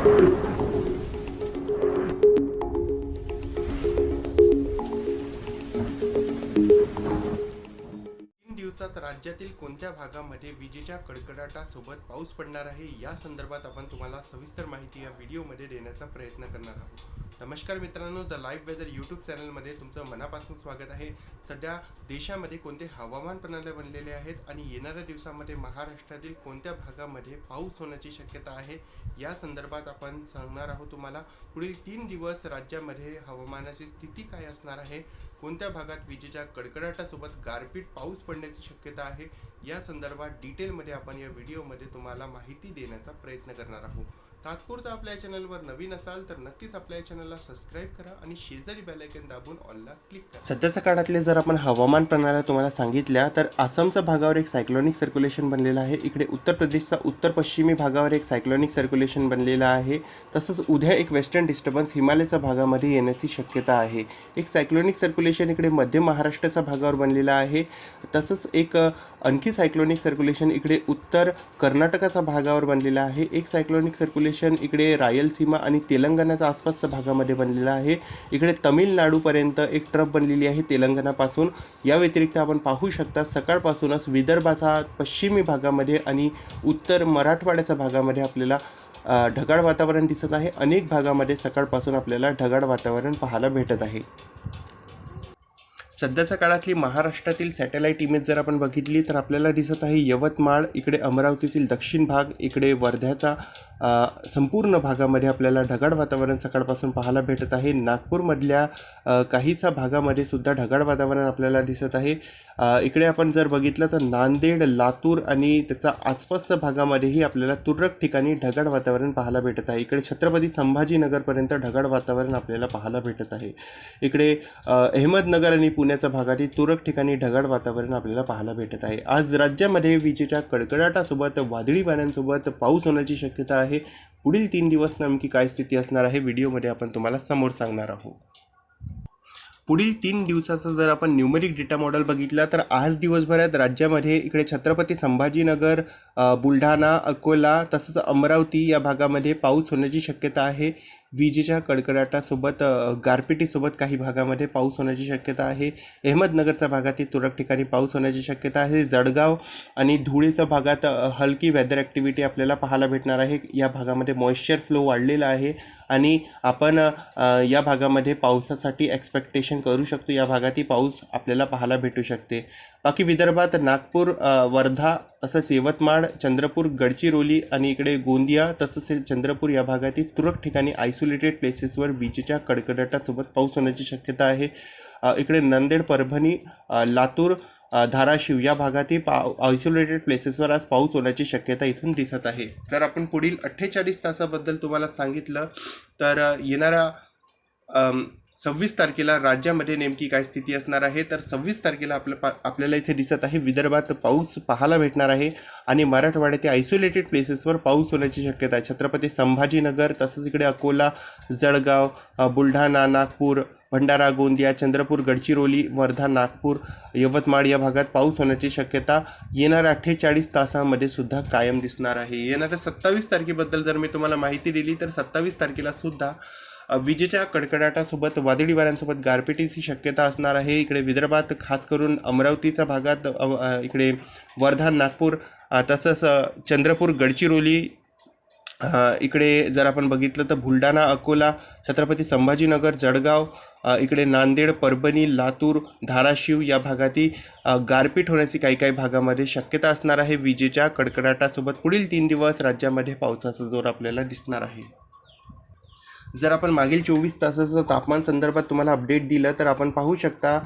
तीन दिवसात राज्यातील कोणत्या भागामध्ये विजेच्या कडकडाटासोबत पाऊस पडणार आहे? या संदर्भात आपण तुम्हाला सविस्तर माहिती या व्हिडिओमध्ये देण्याचा प्रयत्न करणार आहोत. नमस्कार मित्रांनो द लाईव्ह वेदर यूट्यूब चॅनलमध्ये तुमचं मनापासून स्वागत आहे. सध्या देशामध्ये कोणते हवामान प्रणाली बनलेले आहेत आणि येणाऱ्या दिवसामध्ये महाराष्ट्रातील कोणत्या भागामध्ये पाऊस होण्याची शक्यता आहे या संदर्भात आपण सांगणार आहोत तुम्हाला. पुढील तीन दिवस राज्यामध्ये हवामानाची स्थिती काय असणार आहे कोणत्या भागात विजेच्या कडकडाटासोबत गारपीट पाऊस पडण्याची शक्यता आहे या संदर्भात डिटेलमध्ये आपण या व्हिडिओमध्ये तुम्हाला माहिती देण्याचा प्रयत्न करणार आहोत. तात्पुरता आपल्या चॅनलवर नवीन असाल तर नक्कीच आपल्या चॅनलला सबस्क्राईब करा आणि शेजारी बेलायकन दाबून ऑलला क्लिक करा. सध्याच्या काळातले जर आपण हवामान प्रणाल्या तुम्हाला सांगितल्या तर आसामच्या भागावर एक सायक्लॉनिक सर्क्युलेशन बनलेलं आहे. इकडे उत्तर प्रदेशचा उत्तर पश्चिमी भागावर एक सायक्लॉनिक सर्क्युलेशन बनलेलं आहे. तसंच उद्या एक वेस्टर्न डिस्टर्बन्स हिमालयाच्या भागामध्ये येण्याची शक्यता आहे. एक सायक्लॉनिक सर्क्युलेशन इकडे मध्य महाराष्ट्राच्या भागावर बनलेलं आहे. तसंच एक आणखी सायक्लोनिक सर्क्युलेशन इकडे उत्तर कर्नाटकाच्या भागावर बनलेलं आहे. एक सायक्लोनिक सर्क्युलेशन इकडे रायलसीमा आणि तेलंगणाच्या आसपासच्या भागामध्ये बनलेलं आहे. इकडे तमिळनाडूपर्यंत एक ट्रफ बनलेली आहे तेलंगणापासून. या व्यतिरिक्त आपण पाहू शकता सकाळपासूनच विदर्भाचा पश्चिमी भागामध्ये आणि उत्तर मराठवाड्याच्या भागामध्ये आपल्याला ढगाळ वातावरण दिसत आहे. अनेक भागामध्ये सकाळपासून आपल्याला ढगाळ वातावरण पाहायला भेटत आहे. सध्याच्या काळातली महाराष्ट्रातील सॅटेलाईट इमेज जर आपण बघितली तर आपल्याला दिसत आहे यवतमाळ इकडे अमरावतीतील दक्षिण भाग इकडे वर्ध्याचा संपूर्ण भागामध्ये आपल्याला ढगाळ वातावरण सकाळपासून पाहायला भेटत आहे. नागपूरमधल्या काहीसा भागामध्ये सुद्धा ढगाळ वातावरण आपल्याला दिसत आहे. इकडे आपण जर बघितलं तर नांदेड लातूर आणि त्याचा आसपासच्या भागामध्येही आपल्याला तुरळक ठिकाणी ढगाळ वातावरण पाहायला भेटत आहे. इकडे छत्रपती संभाजीनगरपर्यंत ढगाळ वातावरण आपल्याला पाहायला भेटत आहे. इकडे अहमदनगर आणि पुण्याच्या भागातील तुरळक ठिकाणी ढगाळ वातावरण आपल्याला पाहायला भेटत आहे. आज राज्यामध्ये विजेच्या कडकडाटासोबत वादळी वाऱ्यांसोबत पाऊस होण्याची शक्यता आहे. पुढील तीन दिवस नेमकी काय स्थिती असणार आहे व्हिडिओमध्ये आपण तुम्हाला समोर सांगणार आहोत. पुढील तीन दिवसाचा जर आपण न्यूमरिक डेटा मॉडेल बघितला तर आज दिवसभरात राज्यामध्ये इकडे छत्रपती संभाजीनगर बुलढाणा अकोला तसंच अमरावती या भागामध्ये पाऊस होण्याची शक्यता आहे. विजेच्या कडकडाटासोबत गारपिटीसोबत काही भागामध्ये पाऊस होण्याची शक्यता आहे. अहमदनगरच्या भागातील तुरळक ठिकाणी पाऊस होण्याची शक्यता आहे. जळगाव आणि धुळेच्या भागात हलकी वेदर ॲक्टिव्हिटी आपल्याला पाहायला भेटणार आहे. या भागामध्ये मॉइश्चर फ्लो वाढलेला आहे आणि आपण या भागामध्ये पावसासाठी एक्सपेक्टेशन करू शकतो. या भागातही पाऊस आपल्याला पाहायला भेटू शकते. बाकी विदर्भात नागपूर वर्धा तसंच यवतमाळ चंद्रपूर गडचिरोली आणि इकडे गोंदिया तसंच चंद्रपूर या भागातील तुरळक ठिकाणी आयसोलेटेड प्लेसेसवर विजेच्या कडकडाटासोबत पाऊस होण्याची शक्यता आहे. इकडे नांदेड परभणी लातूर धाराशिव या भागातील पा आयसोलेटेड प्लेसेसवर आज पाऊस होण्याची शक्यता इथून दिसत आहे. तर आपण पुढील अठ्ठेचाळीस तासाबद्दल तुम्हाला सांगितलं तर येणारा सव्वीस तारखेला राज्यामध्ये नेमकी काय स्थिती असणार आहे? तर सव्वीस तारखेला आपलं पा आपल्याला इथे दिसत आहे विदर्भात पाऊस पाहायला भेटणार आहे आणि मराठवाड्यातील आयसोलेटेड प्लेसेसवर पाऊस होण्याची शक्यता आहे. छत्रपती संभाजीनगर तसंच इकडे अकोला जळगाव बुलढाणा नागपूर भंडारा गोंदिया चंद्रपूर गडचिरोली वर्धा नागपूर यवतमाळ या भागात पाऊस होण्याची शक्यता येणाऱ्या अठ्ठेचाळीस तासामध्ये सुद्धा कायम दिसणार आहे. येणाऱ्या सत्तावीस तारखेबद्दल जर मी तुम्हाला माहिती दिली तर सत्तावीस तारखेला सुद्धा विजेच्या कडकडाटासोबत वादळी वाऱ्यांसोबत गारपिटीची शक्यता असणार आहे. इकडे विदर्भात खास करून अमरावतीच्या भागात इकडे वर्धा नागपूर तसंच चंद्रपूर गडचिरोली इकडे जर आपण बघितलं तर बुलढाणा अकोला छत्रपती संभाजीनगर जळगाव इकडे नांदेड परभणी लातूर धाराशिव या भागातही गारपीट होण्याची काही काही भागामध्ये शक्यता असणार आहे. विजेच्या कडकडाटासोबत पुढील तीन दिवस राज्यामध्ये पावसाचा जोर आपल्याला दिसणार आहे. जर आपण मागील चोवीस तासाचं तापमान संदर्भात तुम्हाला अपडेट दिलं तर आपण पाहू शकता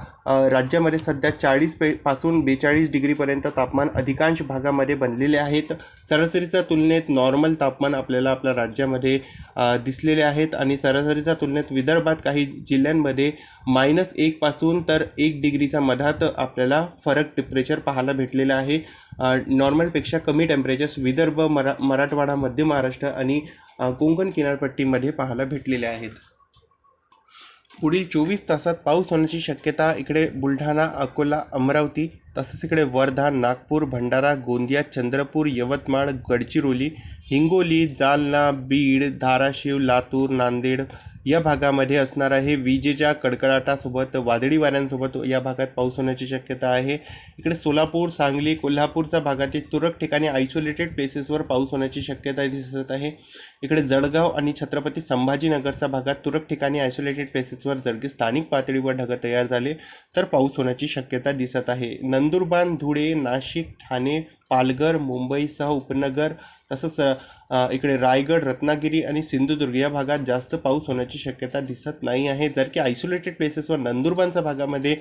राज्यामध्ये सध्या चाळीस पे पासून बेचाळीस डिग्रीपर्यंत तापमान अधिकांश भागामध्ये बनलेले आहेत. सरासरीच्या तुलनेत नॉर्मल तापमान आपल्याला आपल्या राज्यामध्ये दिसलेले आहेत. आणि सरासरीच्या तुलनेत विदर्भात काही जिल्ह्यांमध्ये मायनस एकपासून तर एक डिग्रीच्या मधात आपल्याला फरक टेम्परेचर पाहायला भेटलेलं आहे. नॉर्मलपेक्षा कमी टेम्परेचर्स विदर्भ मरा मराठवाडा मध्य महाराष्ट्र आणि कोंकण किनारपट्टीमध्ये पाहायला भेटलेले आहेत. पुढील चोवीस तासात पाऊस होण्याची शक्यता इकडे बुलढाणा अकोला अमरावती तसंच इकडे वर्धा नागपूर भंडारा गोंदिया चंद्रपूर यवतमाळ गडचिरोली हिंगोली जालना बीड धाराशिव लातूर नांदेड या भागामध्ये असणार आहे. विजेच्या कडकडाटासोबत वादळी वाऱ्यांसोबत या भागात पाऊस होण्याची शक्यता आहे. इकडे सोलापूर सांगली कोल्हापूरच्या भागातील तुरळक ठिकाणी आयसोलेटेड प्लेसेसवर पाऊस होण्याची शक्यता दिसत आहे. इकडे जळगाव आणि छत्रपती संभाजीनगरच्या भागात तुरळक ठिकाणी आयसोलेटेड प्लेसेसवर जर की स्थानिक पातळीवर ढग तयार झाले तर पाऊस होण्याची शक्यता दिसत आहे. नंदुरबार धुळे नाशिक ठाणे पालघर मुंबईसह उपनगर तसंच इकडे रायगड रत्नागिरी आणि सिंधुदुर्ग या भागात जास्त पाऊस होण्याची शक्यता दिसत नाही आहे. जर की आयसोलेटेड प्लेसेसवर नंदुरबारच्या भागामध्ये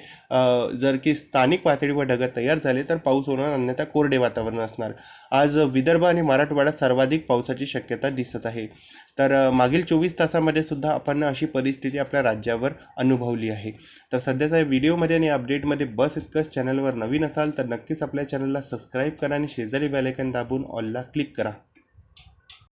जर की स्थानिक पातळीवर ढगं तयार झाले तर पाऊस होणार अन्यथा कोरडे वातावरण असणार. आज विदर्भ आणि मराठवाड्यात सर्वाधिक पावसाची शक्यता दिसत आहे. तर मागील चोवीस तासामध्ये सुद्धा आपण अशी परिस्थिती आपल्या राज्यावर अनुभवली आहे. तर सध्याचा या व्हिडिओमध्ये आणि अपडेटमध्ये बस इतकंच चॅनलवर नवीन असाल तर नक्कीच आपल्या चॅनलला सबस्क्राईब करा आणि शेजारी बेलायकन दाबून ऑलला क्लिक करा.